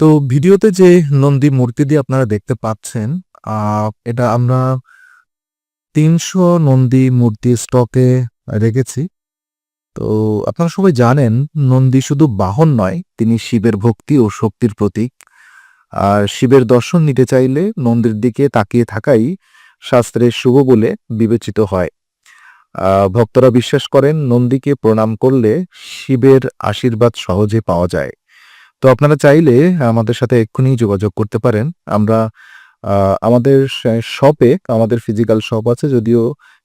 তো ভিডিওতে যে নন্দী মূর্তিটি আপনারা দেখতে পাচ্ছেন এটা আমরা তিনশো নন্দী মূর্তি স্টকে রেখেছি। তো আপনারা সবাই জানেন, নন্দী শুধু বাহন নয়, তিনি শিবের ভক্তি ও শক্তির প্রতীক। আর শিবের দর্শন নিতে চাইলে নন্দীর দিকে তাকিয়ে থাকাই শাস্ত্রের শুভ বলে বিবেচিত হয়। ভক্তরা বিশ্বাস করেন, নন্দীকে প্রণাম করলে শিবের আশীর্বাদ সহজে পাওয়া যায়। তো আপনারা চাইলে আমাদের সাথে এক্ষুনি যোগাযোগ করতে পারেন। আমরা আমাদের শপে আমাদের ফিজিক্যাল শপ আছে, যদিও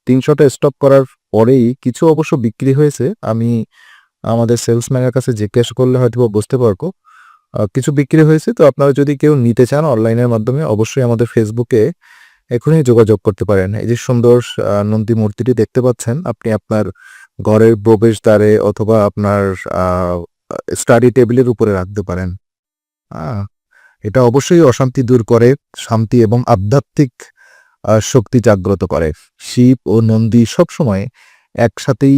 তিনশোটা স্টপ করার পরেই কিছু অবশ্য বিক্রি হয়েছে। আমি, আমাদের সেলসম্যানের কাছে জিজ্ঞেস করলে হয়তো বুঝতে পারব। কিছু বিক্রি হয়েছে, তো আপনারা যদি কেউ নিতে চান অনলাইনের মাধ্যমে, অবশ্যই আমাদের ফেসবুকে এখনই যোগাযোগ করতে পারেন। এই যে সুন্দর নন্দী মূর্তিটি দেখতে পাচ্ছেন, আপনি আপনার ঘরের প্রবেশদ্বারে অথবা আপনার স্টাডি টেবিলের উপরে রাখতে পারেন। এটা অবশ্যই অশান্তি দূর করে, শান্তি এবং আধ্যাত্মিক শক্তি জাগ্রত করে। শিব ও নন্দী সবসময় একসাথেই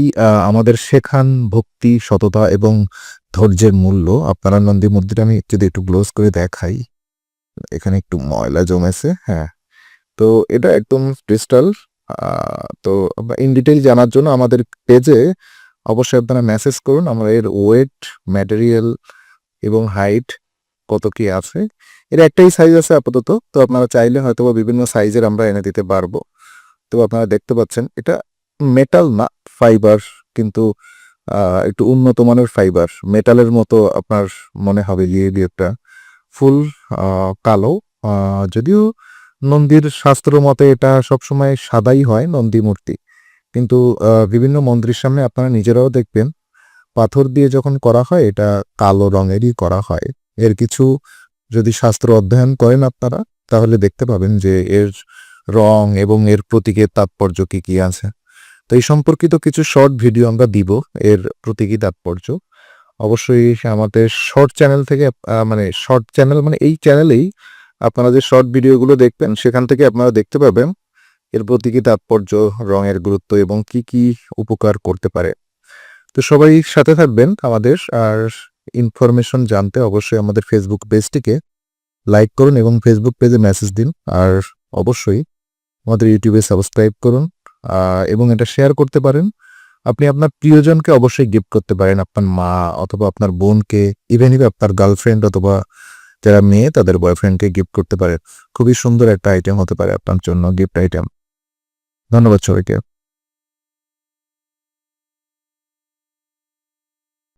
আমাদের শেখান ভক্তি, সততা এবং ধৈর্যের মূল্য। আপনারা নন্দী মন্দিরে আমি যদি একটু ক্লোজ করে দেখাই। এখানে একটু ময়লা জমেছে হ্যাঁ। তো এটা একদম ক্রিস্টাল তো ইন ডিটেল জানার জন্য আমাদের পেজে অবশ্যই আপনারা মেসেজ করুন আমরা এর ওয়েট ম্যাটেরিয়াল এবং হাইট কত কি আছে। এর একটাই সাইজ আছে আপাতত, তো আপনারা চাইলে হয়তো বিভিন্ন সাইজের আমরা এনে দিতে পারব। তো আপনারা দেখতে পাচ্ছেন, এটা মেটাল না ফাইবার কিন্তু একটু উন্নত মানের ফাইবার মেটালের মতো আপনার মনে হবে দিয়ে একটা ফুল কালো। যদিও নন্দীর শাস্ত্র মতে এটা সবসময় সাদাই হয় নন্দী মূর্তি। কিন্তু বিভিন্ন মন্ত্রীর সামনে আপনারা নিজেরাও দেখবেন, পাথর দিয়ে যখন করা হয়, এটা কালো রঙেরই করা হয়। এর কিছু যদি শাস্ত্র অধ্যয়ন করেন আপনারা, তাহলে দেখতে পাবেন যে এর রং এবং এর প্রতীকের তাৎপর্য কি কি আছে। তো এই সম্পর্কিত কিছু শর্ট ভিডিও আমরা দিব, এর প্রতীকী তাৎপর্য। অবশ্যই আমাদের শর্ট চ্যানেল থেকে মানে শর্ট চ্যানেল মানে এই চ্যানেলেই আপনারা যে শর্ট ভিডিওগুলো দেখবেন, সেখান থেকে আপনারা দেখতে পাবেন এর প্রতীকী তাৎপর্য, রঙের গুরুত্ব এবং কি কি উপকার করতে পারে। তো সবাই সাথে থাকবেন আমাদের, আর ইনফরমেশন জানতে অবশ্যই আমাদের ফেসবুক পেজটিকে লাইক করুন এবং ফেসবুক পেজে মেসেজ দিন, আর অবশ্যই আমাদের ইউটিউবে সাবস্ক্রাইব করুন এবং এটা শেয়ার করতে পারেন। আপনি আপনার প্রিয়জনকে অবশ্যই গিফট করতে পারেন, আপনার মা অথবা আপনার বোনকে ইভেন ইভে আপনার গার্লফ্রেন্ড অথবা যারা মেয়ে, তাদের বয়ফ্রেন্ডকে গিফট করতে পারে। খুবই সুন্দর একটা আইটেম হতে পারে আপনার জন্য গিফট আইটেম ধন্যবাদ সবাইকে।